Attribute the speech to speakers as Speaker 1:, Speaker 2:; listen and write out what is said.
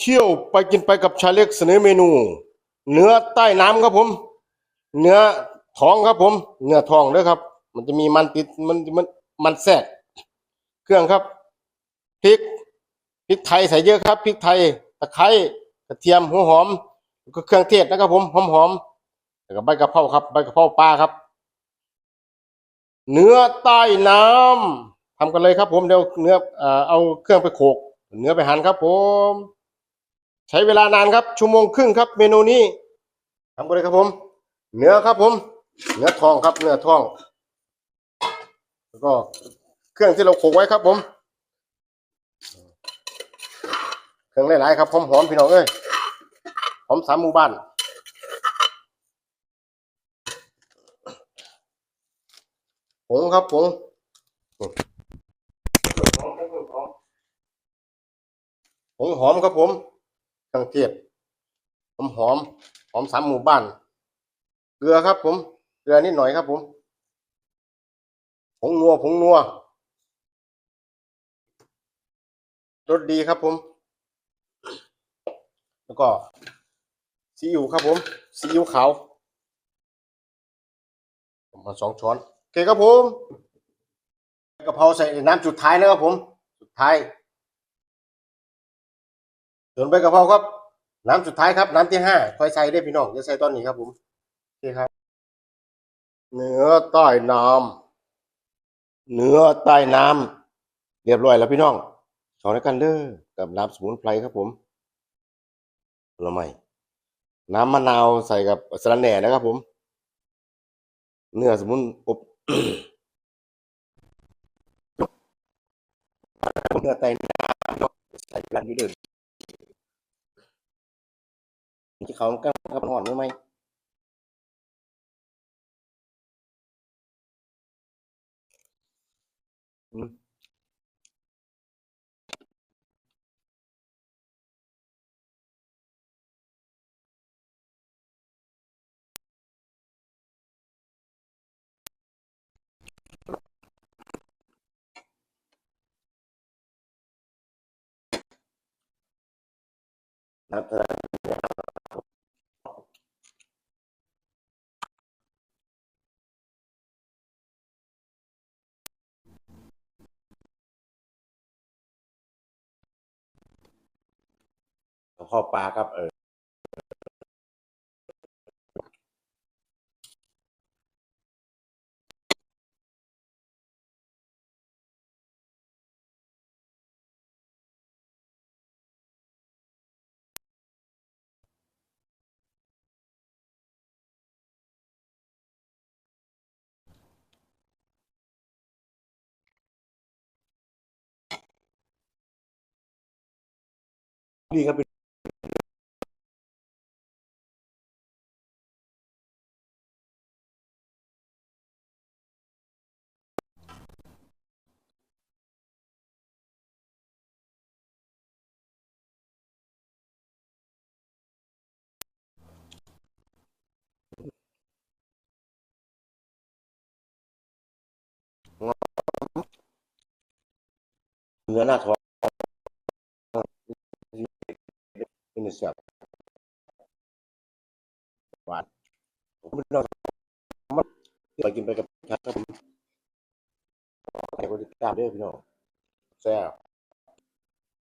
Speaker 1: เที่ยวไปกินไปกับชาเล็กเสนอเมนู เนื้อใต้น้ำครับผม เนื้อท้องครับผม เนื้อทองด้อครับ มันจะมีมันติดมันมันมันแทรกเครื่องครับพริกพริกไทยใส่เยอะครับพริกไทยตะไคร้กระเทียมหัวหอมแล้วก็เครื่องเทศนะครับผมหอมหอมแล้วก็ใบกระเพราครับใบกระเพราปลาครับ เนื้อใต้น้ำทำกันเลยครับผมเดี๋ยวเนื้อเออเอาเครื่องไปโขกเนื้อไปหั่นครับผม ใช้เวลานานครับชั่วโมงครึ่งครับ เมนูนี้ทำกันเลยครับผม เนื้อครับผม เนื้อทองครับ เนื้อทอง แล้วก็เครื่องที่เราโขลกไว้ครับผม เครื่องหลายๆครับหอมๆพี่น้องเอ้ยหอมสามหมู่บ้านผงครับผงผงหอมครับผม เครื่องเทศหอมหอมหอมสามหมู่บ้านเกลือครับ ผมเกลือนิดหน่อยครับ ผมผงนัวผงนัวรสดีครับผม แล้วก็ซีอิ๊วครับผมซีอิ๊วขาวประมาณสองช้อนโอเคครับผมกะเพราใส่น้ำจุดท้ายนะครับผม สุดท้าย ส่วนใบกะเพราครับ น้ำสุดท้ายครับ น้ำที่ห้าค่อยใส่ได้พี่น้องจะใส่ตอนนี้ครับผมโอเคครับ เนื้อใต้น้ำเนื้อใต้น้ำเรียบร้อยแล้วพี่น้องสอนกันเด้อกับน้ำสมุนไพรครับผมผลไม้น้ำมะนาวใส่กับสะระแหน่นะครับผม เนื้อสมุนอบเนื้อไตน้ำใส่กันอยู่เดิน ที่เขาก็กับหอนได้ไหมอืมน้ำ หลวงพ่อปาครับเออนี่ครับ เป็นเนื้อหน้าท้องเป็นเสียบหวานผมไม่ต้องมันไปกินไปกับครับผมให้คนติดตามด้วยพี่น้องแซ่บ